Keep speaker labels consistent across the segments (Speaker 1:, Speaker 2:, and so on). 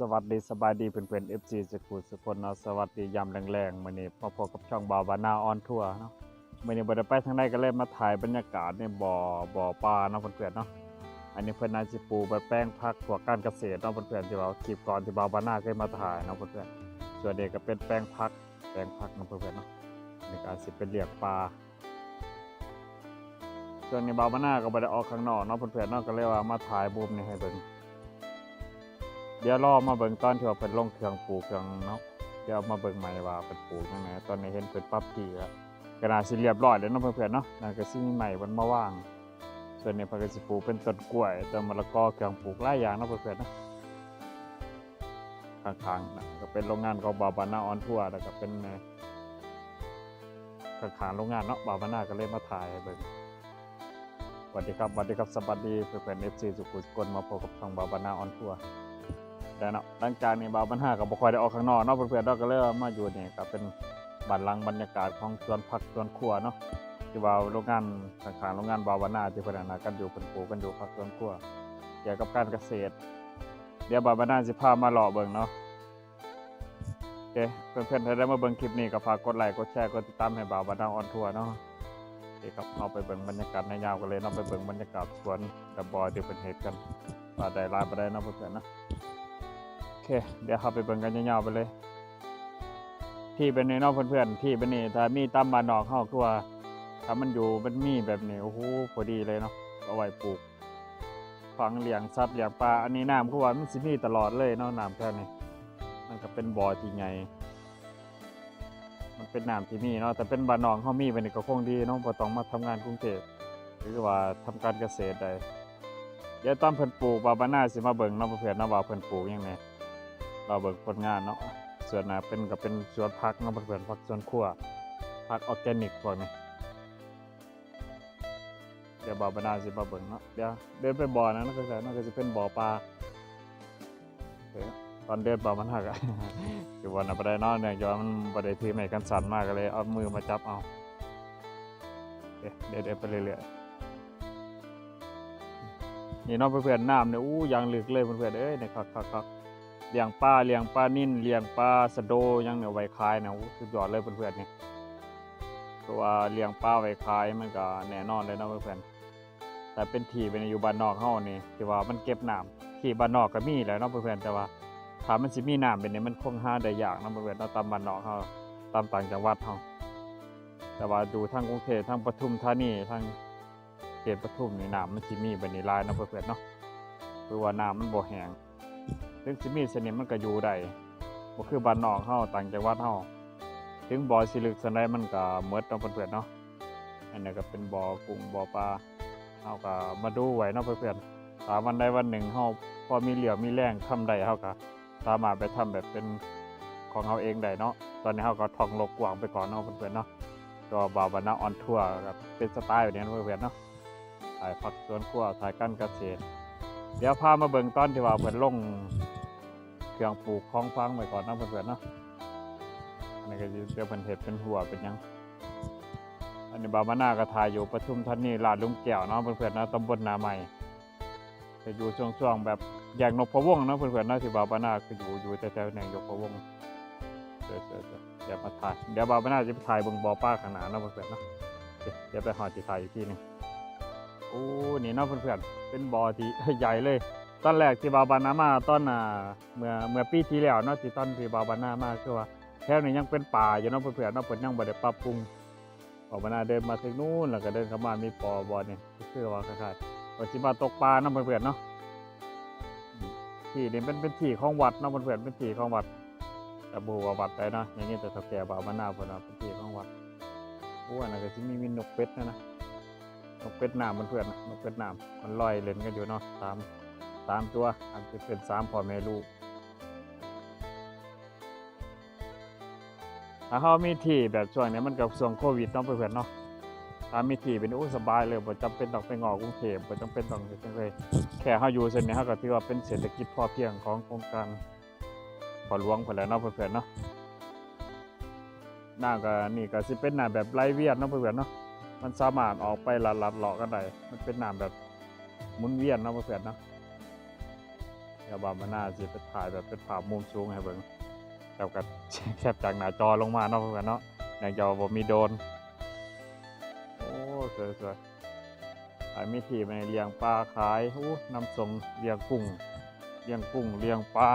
Speaker 1: สวัสดีสบายดีเพื่อนๆ FC สกุลสกลเนาะสวัสดียามแรงๆมื้อนี้มาพบกับช่องบาวบานาออนทัวร์เนาะมื้อนี้บ่ได้ไปทางใดก็เลยมาถ่ายบรรยากาศในบ่อบ่อปลาเนาะเพื่อนๆเนาะอันนี้เพิ่นน่าสิปลูกแบบแป้งผักพวกการเกษตรเนาะเพื่อนๆที่ว่าคลิปก่อนที่บาวบานาเคยมาถ่ายเนาะเพื่อนๆส่วนนี้ก็เป็นแป้งผักแป้งผักเนาะเพื่อนๆเนาะนี่ก็สิเป็นเลี้ยงปลาช่วงนี้บาวบานาก็บ่ได้ออกข้างนอกเนาะเพื่อนๆเนาะก็เลยว่ามาถ่ายบูมนี่ให้เบิ่ง เดี๋ยวรอมาเบิ่งตอนที่ว่าเพิ่นลงเครื่องปลูกเครื่องเนาะเดี๋ยวมาเบิ่งใหม่ว่าเพิ่นปลูกจังไดตอนนี้เห็นเพิ่นปรับที่แล้วก็น่าสิเรียบร้อยแล้วเนาะเพื่อนๆเนาะนั่นก็สิมีใหม่เพิ่นมาว่างส่วนนี้เพิ่นก็สิปลูกเป็นต้นกล้วยต้นมะละกอเครื่องปลูกหลายอย่างเนาะเพื่อนๆเนาะข้างๆนะก็เป็นโรงงานของบาบานาออนทัวร์แล้วก็เป็นข้างๆโรงงานเนาะบาบานาก็เลยมาถ่ายเบิ่งสวัสดีครับสวัสดีครับสวัสดีเพื่อนๆ FC สุขุสกลมาพบกับช่องบาบานาออนทัวร์ แต่เนาะหลังจากนี้บาวปัญหากับบ่คอยได้ออกข้างนอกเนาะเพื่อนๆเราก็เลยมาอยู่นี่ก็เป็นบ้านหลังบรรยากาศของสวนผักสวนครัวเนาะที่ว่าโรงงานข้างๆโรงงานบาวนาที่พิ่นน่ะกันอยู่เพิ่นปลูกกันอยู่ผักสวนครัวเกี่ยวกับการเกษตร เดี๋ยวบาวนาสิพามาเลาะเบิ่งเนาะโอเคเพื่อนๆถ้าได้มาเบิ่งคลิปนี้ก็ฝากกดไลค์กดแชร์กดติดตามให้บาวบานาออนทัวร์เนาะโอเคครับเอาไปเบิ่งบรรยากาศในยาวกันเลยเนาะไปเบิ่งบรรยากาศสวนกับบอยที่เพิ่นเฮ็ดกันว่าได้ลายบ่ได้เนาะเพื่อนๆนะ เค เดี๋ยวเข้าไปเบิ่งกันยาวๆไปเลย ที่เป็นนี่เนอกเพื่อนๆที่เป็นนี่ถ้ามีตามบ้านนอกเข้าคือว่าถ้ามันอยู่มันมีแบบนี้โอ้โหพอดีเลยเนาะเอาไว้ปลูกฝังเลี้ยงสัตว์เลี้ยงปลาอันนี้น้ำคือว่ามันสิมีตลอดเลยเนาะน้ำแค่นี้มันก็เป็นบ่อที่ใหญ่มันเป็นน้ำที่มีเนาะแต่เป็นบ้านนอกเขามีไปนี่ก็คงดีเนาะบ่ต้องมาทำงานกรุงเทพหรือว่าทำการเกษตรได้เดี๋ยวตอนเพิ่นปลูกบาบาน่าสิมาเบิ่งเนาะเพื่อนเนาะว่าเพิ่นปลูกยังไง เราเบิ่งผลงานเนาะส่วนน่ะเป็นก็เป็นสวนผักเนาะเพื่อนผักสวนครัวผักออร์แกนิกพวกนี้เดี๋ยวบาบาน่าสิมาเบิ่งเนาะเดี๋ยวเดินไปบ่อนะนั่นก็คือนั่นก็สิเป็นบ่อปลาตอนเดินบ่มันหักอะคือวันน่ะบ่ได้เนาะเนื่องจากว่ามันบ่ได้ถือไม้กันสั่นมากก็เลยเอามือมาจับเอาเดี๋ยวเดี๋ยวเดินไปเรื่อยๆนี่น้องเพื่อนๆน้ำเนี่ยอู้ยางลึกเลยเพื่อนๆเอ้ยเนี่ยคักคักคัก เลี้ยงปลาเลี้ยงปลานิ่นเลี้ยงปลาสะโดยังเหนี่ยไว้ขายเนี่ยอู้สุดยอดเลยเพื่อนๆเนี่ยเพราะว่าเลี้ยงปลาไว้ขายมันก็แน่นอนเลยเนาะเพื่อนๆแต่เป็นที่เป็นอยู่บ้านนอกเฮานี่ที่ว่ามันเก็บน้ำที่บ้านนอกก็มีแล้วเนาะเพื่อนๆแต่ว่าถามมันสิมีน้ำเป็นนี่มันคงหาได้ยากนะเพื่อนๆเนาตามบ้านนอกเฮาตามต่างจังหวัดเฮาแต่ว่าดูทางกรุงเทพทางปทุมธานีทางเขตปทุมนี่น้ำมันสิมีบันนี้ลายนะเพื่อนๆเนาะคือว่าน้ำมันบ่แห้ง ถึงสิมีสนิมมันก็อยู่ได้บ่คือบ้านนอกเฮาต่างจังหวัดเฮาถึงบ่อสิลึกสันใดมันก็หมดเนาะเพื่อนๆเนาะอันนี้ก็เป็นบ่อกุ้งบ่อปลาเฮาก็มาดูไว้เนาะเพื่อนๆถ้าวันใดวันหนึ่งเฮาพอมีเหลี่ยวมีแรงทำได้เฮาก็สามารถไปทำแบบเป็นของเฮาเองได้เนาะตอนนี้เฮาก็ท่องโลกกว้างไปก่อนเนาะเพื่อนๆเนาะก็บ่าวบานาออนทัวร์ก็เป็นสไตล์แบบนี้เนาะเพื่อนๆเนาะถ่ายผักสวนครัวถ่ายการเกษตร เดี๋ยวพามาเบิ่งตอนที่ว่าเพิ่นลง เครื่องปลูกคล้องฟังไว้ก่อนนะเพื่อนๆเนาะอันนี้ก็สิเดี๋ยวเพิ่นเฮ็ดเป็นหัวเป็นยังอันนี้บามานาก็ถ่ายอยู่ปทุมธานีลาดลุงแก้วเนาะเพื่อนๆนะตำบลนาใหม่จะอยู่ช่วงๆแบบแยกนกพะวงเนาะเพื่อนๆนะที่บาวมานาคืออยู่อยู่แถวๆแนงนกพะวงเดี๋ยวเดี๋ยวมาถ่ายเดี๋ยวบาวมานาจะไปถ่ายบิ่งบอปลาข้างหน้าเนาะเพื่อนๆเนาะเดี๋ยวไปหอดสิถ่ายอีกทีหนึงโอ้นี่เนาะเพื่อนๆเป็นบ่อที่ใหญ่เลย ตอนแรกที่บาบานามาตอนน่ะเมื่อเมื่อปีที่แล้วเนาะที่ตอนที่บาบานามาคือว่าแถวนี้ยังเป็นป่าอยู่เนาะเพื่อนๆเนาะเพิ่นยังบ่ได้ปรับปรุงบาบานาเดินมาถึงนู้นแล้วก็เดินเข้ามามีปอบ่อนี่คือว่าคล้ายๆว่าสิมาตกปลาเนาะเพื่อนๆเนาะที่นี่เป็นเป็นที่ของวัดเนาะเพื่อนๆเป็นที่ของวัดแต่บูว่าวัดใดเนาะอย่างนี้แต่เฒ่าแก่บาบานาเพิ่นว่าเป็นที่ของวัดโอ้อันนั้นก็สิมีมีนกเป็ดนะนะนกเป็ดน้ำมันเพื่อนๆนกเป็ดน้ำมันลอยเล่นกันอยู่เนาะสาม สามตัวอาจจะเป็นสามพ่อแม่ลูกถ้าเขามีที่แบบช่วงนี้มันกับช่วงโควิดเนาะเพื่อนๆเนาะถ้ามีที่เป็นอู้สบายเลยบ่จำเป็นต้องไปงอกรุงเทพบ่จำเป็นต้องเฮ็ดจังเลยแค่เฮาอยู่เส้นนี้เฮาก็ถือว่าเป็นเศรษฐกิจพอเพียงของโครงการพอหลวงเพิ่นแล้วเนาะเพื่อนๆเนาะหน้าก็นี่ก็สิเป็นหน้าแบบไร้เวียนเนาะเพื่อนๆเนาะมันสามารถออกไปลัดลัดเลาะกันได้มันเป็นหน้ำแบบหมุนเวียนเนาะเพื่อนๆเนาะ เดี๋ยวบามาน่าสิไปถ่ายแบบเป็นภาพมุมสูงให้เบิ่งแล้วก็แคบจากหน้าจอลงมาเนาะเพื่อนเนาะอย่างจอบ่มีโดน โอ้สวยสวยขายมีที่ไปเลี้ยงปลาขายอู้นำส่งเลี้ยงกุ้งเลี้ยงกุ้งเลี้ยงปลา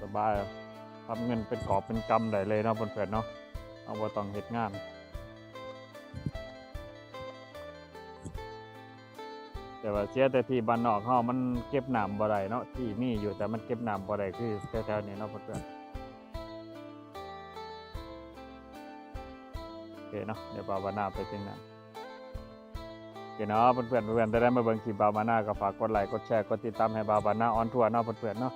Speaker 1: สบายทำเงินเป็นกอบเป็นกำได้เลยเนาะเพื่อนๆเนาะเอาบ่ต้องเฮ็ดงาน แต่ว่าเสียแต่ที่บ้านนอกเฮามันเก็บน้ำบ่ได้เนาะที่มีอยู่แต่มันเก็บน้ำบ่ได้คือแถวๆนี้เนาะเพื่อนๆโอเคเนาะเดี๋ยวบาวานาไปถึงนั้นโอเคเนาะเพื่อนๆเพื่อนๆจะได้มาเบิ่งคลิปบาวานาก็ฝากกดไลค์กดแชร์กดติดตามให้บาวานาออนทัวร์เนาะเพื่อนๆเนาะ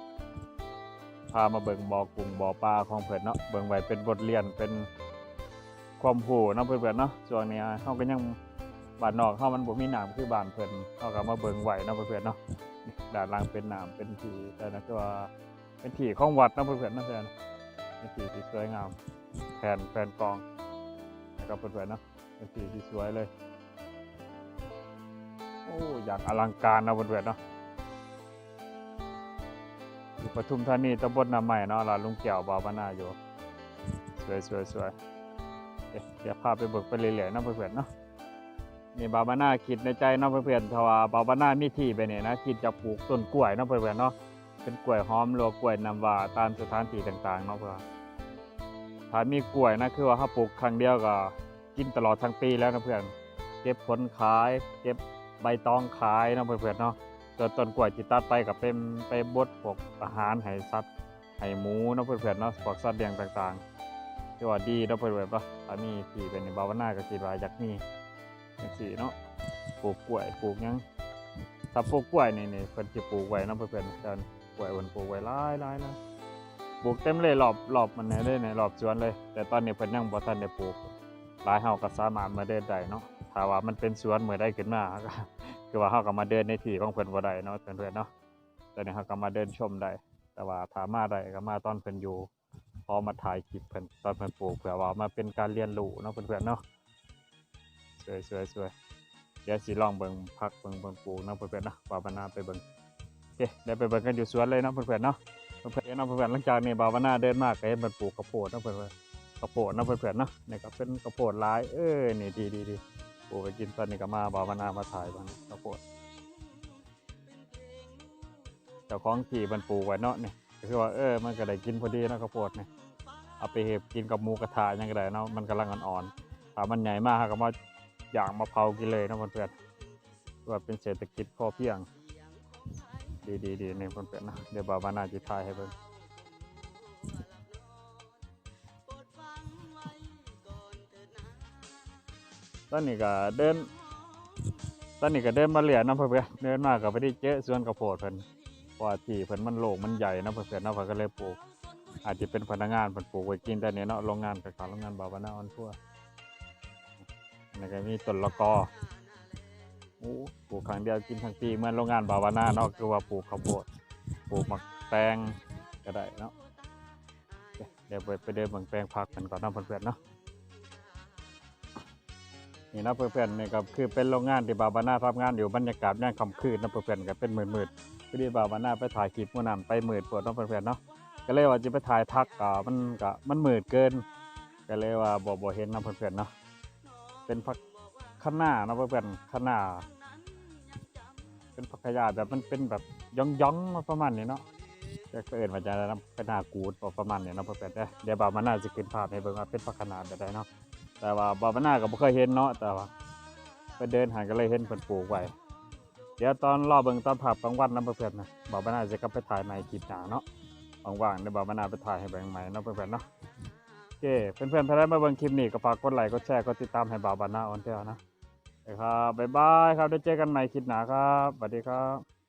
Speaker 1: พามาเบิ่งบ่อกุ้งบ่อปลาของเพื่อนเนาะเบิ่งไว้เป็นบทเรียนเป็นความรู้เนาะเพื่อนๆเนาะช่วงนี้เฮาก็ยัง บ้านนอกเฮามันบ่มีน้ำคือบ้านเพิ่นเฮาก็มาเบิ่งไหวเนาะเพื่อนเนาะด้านล่างเป็นน้ำเป็นที่แต่นะก็ว่าเป็นที่ของวัดเนาะเพื่อนเนาะเพื่อนเป็นที่ที่สวยงามแผ่นแผ่นกองนะครับเพื่อนๆเนาะเป็นที่ที่สวยเลย โอ้อย่างอลังการนะเพื่อนๆเนาะอยู่ปทุมธานีตำบลนาใหม่เนาะร้านลุงแก้วบาวบานาอยู่ สวยสวยสวยเดี๋ยวพาไปเบิกไปเรื่อยๆนะเพื่อนๆเนาะ นี่บาบาน่าคิดในใจเนาะเพื่อนๆถ้าว่าบาบาน่ามีที่ไปเนี่ยนะคิดจะปลูกต้นกล้วยเนาะเพื่อนๆเนาะเป็นกล้วยหอมหรือกล้วยน้ำว้าตามสถานที่ต่างๆเนาะเพื่อนถ้ามีกล้วยนะคือว่าถ้าปลูกครั้งเดียวก็กินตลอดทั้งปีแล้วนะเพื่อนเก็บผลขาย เก็บใบตองขายเนาะเพื่อนๆเนาะส่วนต้นกล้วยจิตัดไปกับเป็นไปบดพวกอาหารให้สัตว์ให้หมูเนาะเพื่อนๆเนาะพวกสัตว์เลี้ยงต่างๆที่ว่าดีเนาะเพื่อนๆเนาะถ้ามีที่เป็นบาบาน่าก็คิดว่าอยากมี จังซี่เนาะปลูกกล้วยปลูกหยังถ้าปลูกกล้วยนี่นี่เพิ่นสิปลูกไว้เนาะเพิ่นๆเพิ่นกล้วยเพิ่นปลูกไว้หลายหลายนะปลูกเต็มเลยรอบรอบมันเนี่เลยในรอบสวนเลย แต่ตอนนี้เพิ่นยังบ่ทันได้ปลูกหลายเฮาก็สามารถมาเดินได้เนาะถ้าว่ามันเป็นสวนเมื่อใดขึ้นมาก็คือว่าเฮาก็มาเดินในที่ของเพิ่นบ่ได้เนาะเพื่อนๆเนาะแต่นี่เฮาก็มาเดินชมได้แต่ว่าถามาได้ก็มาตอนเพิ่นอยู่พอมาถ่ายคลิปเพิ่นตอนเพิ่นปลูกเผื่อว่ามาเป็นการเรียนรู้เนาะเพื่อนๆเนาะ สวยสวยสวยเดี๋ยวสิลองเบิ่งพักเบิ่งเบิ่งปลูกนะเพื่อนๆนะบาวนาไปเบิ่งโอเคเดี๋ยวไปเบิ่งกันอยู่สวนเลยนะเพื่อนๆเนาะเพื่อนๆเนาะเพื่อนๆหลังจากนี้บาวนาเดินมากก็เห็นมันปลูกข้าวโพดนะเพื่อนๆข้าวโพดนะเพื่อนๆเนาะนี่ก็เป็นข้าวโพดหลายเออนี่ดีดีดีปลูกไปกินตอนนี้ก็มาบาวนามาถ่ายบ้างข้าวโพดเจ้าของที่มันปลูกไว้เนาะเนี่ก็คือว่าเออมันก็ได้กินพอดีนะข้าวโพดเนี่ยเอาไปเห็บกินกับหมูกระทะยังก็ได้เนาะมันกำลังอ่อนๆถ้ามันใหญ่มากก็มา อย่างมะพร้าวกินเลยนะเพื่อนๆว่าเป็นเศรษฐกิจพอเพียง ดีดีดีในเพื่อนๆนะเดี๋ยวบาวานาจิทายให้เพื่อนตอนนี้ก็เดินตอนนี้ก็เดินมาเหลียนะเพื่อนเดินมาก็ไปได้เจอสวนกระโพดเพิ่อนเพราะว่าที่เพิ่อนมันโล่งมันใหญ่นะเพื่อนๆเนะเพิ่อนก็เลยปลูกอาจจะเป็นพนักงานเพิ่อนปลูกไว้กินแต่เนี่ยเนาะโรงงานไปขายโรงงานบาวานาออนทั่วร์ แล้วก็มีต้นละกอโอ้ปลูกครั้งเดียวกินทั้งปีเหมือนโรงงานบาวานาเนาะคือว่าปลูกข้าวโพดปลูกหมักแตงก็ได้เนาะเดี๋ยวไปไปเดินเบิ่งแปลงผักกันก่อนนาะเพื่อนๆเนาะนี่นะเพื่อนๆนี่ก็คือเป็นโรงงานที่บาวานาทำงานอยู่บรรยากาศย่านคำคืนนะเพื่อนๆก็เป็นหมืดๆพอดีบาวานาไปถ่ายคลิปเมื่อนั้นไปหมืดปวดนาะเพื่อนๆเนาะก็เลยว่าจะไปถ่ายทักก็มันก็มันหมืดเกิน ก็เลยว่าบ่บ่เห็นนาะเพื่อนๆเนาะ เป็นผักข้างหน้านะเพื่อนๆข้างหน้าเป็นผักขยาแบบมันเป็นแบบย่องย่องๆมาประมาณนี้เนาะแต่ก็เอินว่าจะนำเป็นหน้ากูดประมาณนี้เนาะเพื่อนเด้อเดี๋ยวบาวมาน่าจะขึ้นภาพให้เบิ่งว่าเป็นผักขนาดแบบใดเนาะแต่ว่าบาวมาน่าก็บ่เคยเห็นเนาะแต่ว่าไปเดินหาก็เลยเห็นเพิ่นปลูกไว้เดี๋ยวตอนรอเบิ่งตอนภาพกลางวันนะเพื่อนนะบาวมาน่าจะกลับไปถ่ายใหม่คลิปหนาเนาะว่างๆเดี๋ยวบาวมาน่าไปถ่ายให้เบิ่งใหม่เนาะเพื่อนเนาะ เคเพื่อนๆถ้าได้มาเบิ่งคลิปนี้ก็ฝากกดไลค์กดแชร์กดติดตามให้บ่าวบานนาออนเทลนะนะครับบ๊ายบายครับได้เจอกันใหม่คลิปหน้าครับสวัสดีครับ